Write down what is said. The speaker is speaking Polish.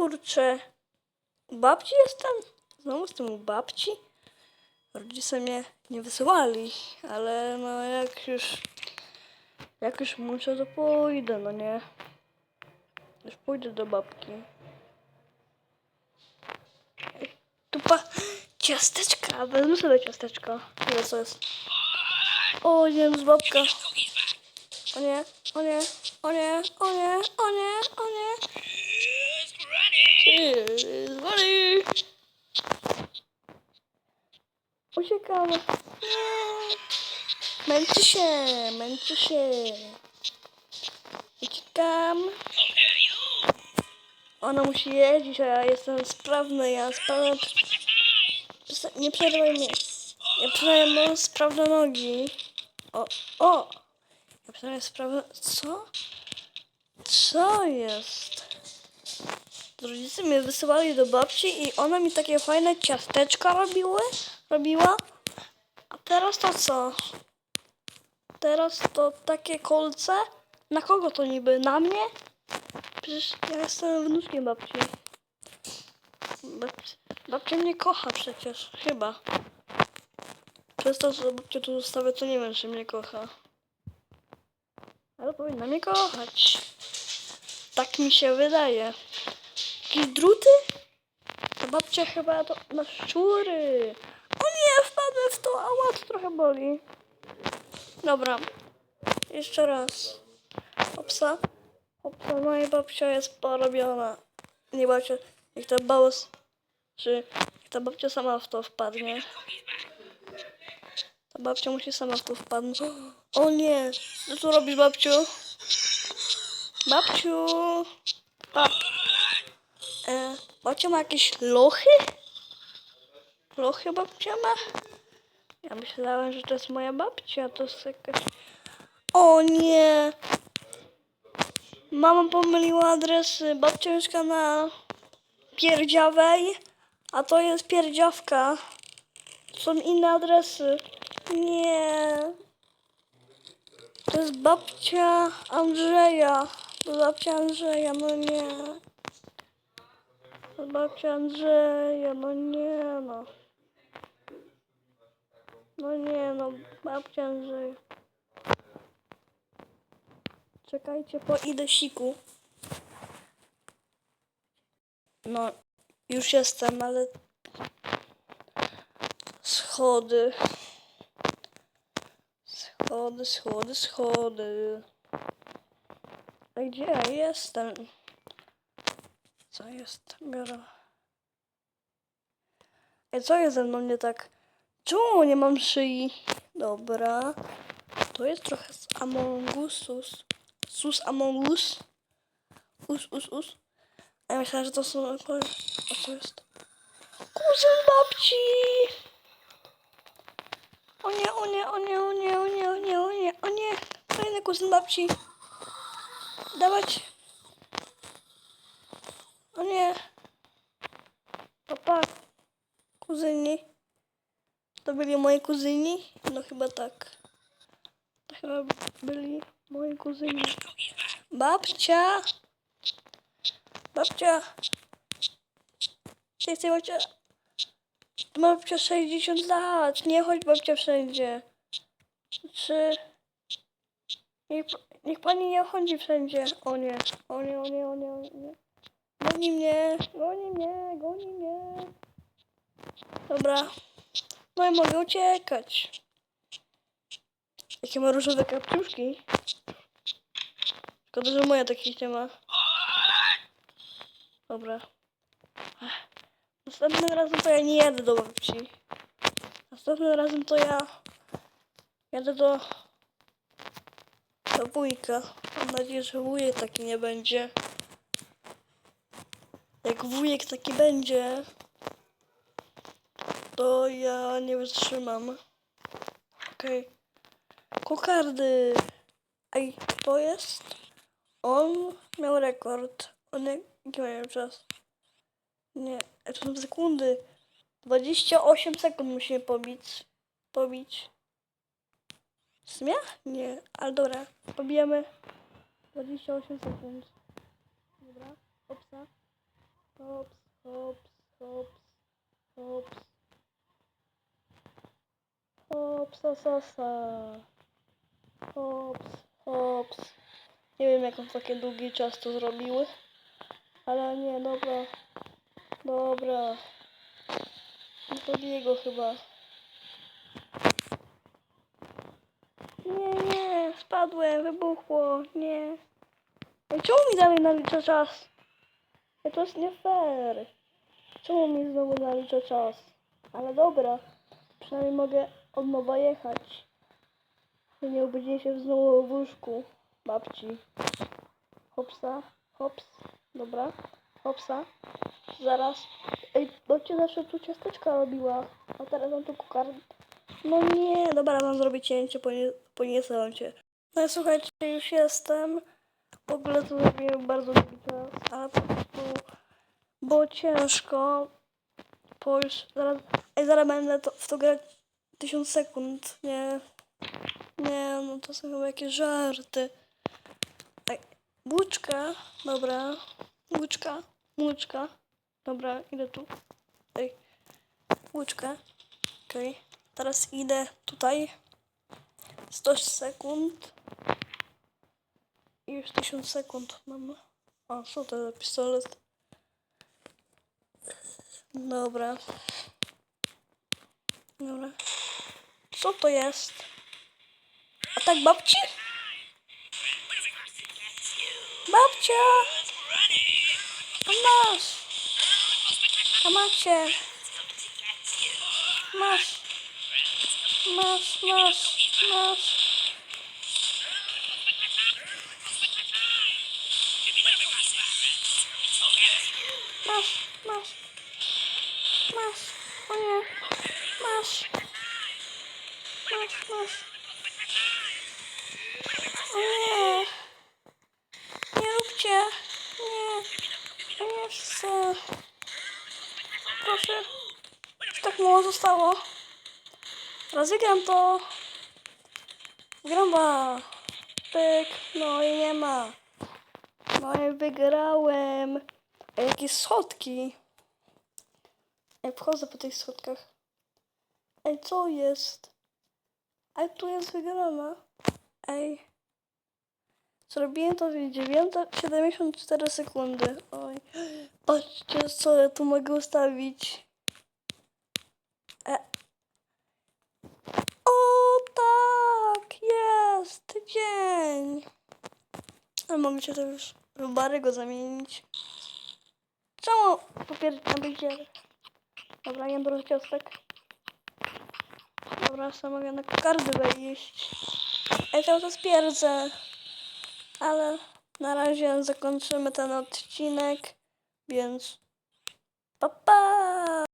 Kurczę. U babci jestem? Znowu jestem u babci? Rodzice mnie nie wysyłali, ale no jak już... Jak już muszę, to pójdę, no nie? Już pójdę do babki. Tupa ciasteczka, wezmę sobie ciasteczko. Ile co jest? O, nie, z babka. O nie, o nie, o nie, o nie, o nie, o nie. Ty, Zwoli. Nie. Męczy się, męczy się. Uciekam. Ona musi jeździć, a ja jestem sprawny, ja sprawny. Przesta- Nie przerywaj mnie. Ja przynajmniej mam sprawne nogi. O, o! Ja przynajmniej sprawne... Co? Co jest? Rodzice mnie wysyłali do babci i ona mi takie fajne ciasteczka robiły, robiła. A teraz to co? Teraz to takie kolce? Na kogo to niby? Na mnie? Przecież ja jestem wnuczkiem babci. Babci, babcia mnie kocha przecież, chyba. Przez to, że babcia tu zostawia, to nie wiem, czy mnie kocha. Ale powinna mnie kochać. Tak mi się wydaje. Jakieś druty? To babcia chyba to na szczury. Wpadłem w to, a ład trochę boli. Dobra. Jeszcze raz. Hopsa. Hopsa, moja babcia jest porobiona. Nie babcia, jak ta bałas, czy jak ta babcia sama w to wpadnie. Ta babcia musi sama w to wpadnąć. O nie, co tu robisz babciu? Babciu. Bab. E, babcia ma jakieś lochy? Lochy babcia ma? Ja myślałem, że to jest moja babcia, to jest. O nie! Mama pomyliła adresy. Babcia mieszka na Pierdziawej, a to jest Pierdziawka. Są inne adresy. Nie. To jest babcia Andrzeja. To babcia Andrzeja, no nie. To babcia Andrzeja, no nie no. No nie no, babcia Andrzeja. Czekajcie, po idę siku. No, już jestem, ale... Schody. Schody, schody, schody. A gdzie ja jestem? Co jest? Biorę. Ej, co jest ze mną nie tak? Czemu nie mam szyi? Dobra. To jest trochę z Among Usus. Sus Among Us. Us, us, us. A ja myślałem, że to są... A co jest? Kuzyn babci! O nie, o nie, o nie, o nie, o nie, o nie, o nie, o nie. Kolejny kuzyn babci. Dawać. O nie. Papa. Kuzyni. To byli moi kuzyni? No chyba tak. To chyba byli moi kuzyni. Babcia. Babcia. Ty, ty, babcia. Babcia 60 lat. Nie chodź babcia wszędzie. Czy... Niech, niech pani nie chodzi wszędzie. O nie, o nie, o nie, o nie, o nie. Goni mnie, goni mnie, goni mnie. Dobra. No i mogę uciekać. Jakie ma różowe kapciuszki. Szkoda, że moja takich nie ma. Dobra. Następnym razem to ja nie jadę do babci. Następnym razem to ja jadę do, do wujka. Mam nadzieję, że wujek taki nie będzie. Jak wujek taki będzie, to ja nie wytrzymam. Okej. Kokardy. Ej, to jest? On miał rekord. On jak- jaki miał czas? Nie, to są sekundy. 28 sekund musimy pobić. Pobić. W? Nie, ale dobra. Pobijemy 28 sekund. Dobra, opsa. hops, hops, hops, hops. Hops, sasa. Hops, hops. Nie wiem jak on takie długi czas to zrobiły. Ale nie, dobra. Dobra. Zabiję go chyba. Nie, nie, spadłem, wybuchło, nie. Czemu mi dalej nalicza czas? To jest nie fair. Czemu mi znowu nalicza czas? Ale dobra, przynajmniej mogę od nowa jechać. Nie obudzię się znowu w łóżku babci. Hopsa, hops, dobra, hopsa. Zaraz. Ej, babcia zawsze tu ciasteczka robiła, a teraz mam tu kukar. No nie, dobra, mam zrobić cięcie, ponie, poniosę wam cię. No słuchajcie, już jestem. W ogóle to zrobiłem bardzo długi czas, ale po prostu było ciężko. Już zaraz, ej, zaraz będę to, w to grać 1000 sekund, nie. Nie, no to są chyba jakieś żarty. Ej, Łuczka, dobra. Łuczka, łuczka. Dobra, idę tu. Ej, łuczka. Okej. Teraz idę tutaj. 100 sekund. I już 1000 sekund mam. O, co to za pistolet? Dobra. Dobra. Co to jest? Atak babci? Babcia! A masz! A macie! Masz! Masz, masz, masz! Masz, masz! Masz! O nie! Masz! O nie! Nie róbcie! Nie! Nie chcę! Proszę! Tak mało zostało! Teraz wygram to! Gramba! Pyk! No i nie ma! No i wygrałem! A jakie schodki! Ej, wchodzę po tych schodkach. Ej, co jest? Ej, tu jest wygrana. Ej. Zrobiłem to w 9,74 sekundy. Oj. Patrzcie, co ja tu mogę ustawić. E. O, tak! Jest! Dzień! A cię to już w Barego zamienić. Czemu papier na bicie? Dobra, nie dużo ciastek. Dobra, sobie mogę na kardy wejść. Ja cały czas pierdzę. Ale na razie zakończymy ten odcinek, więc pa pa!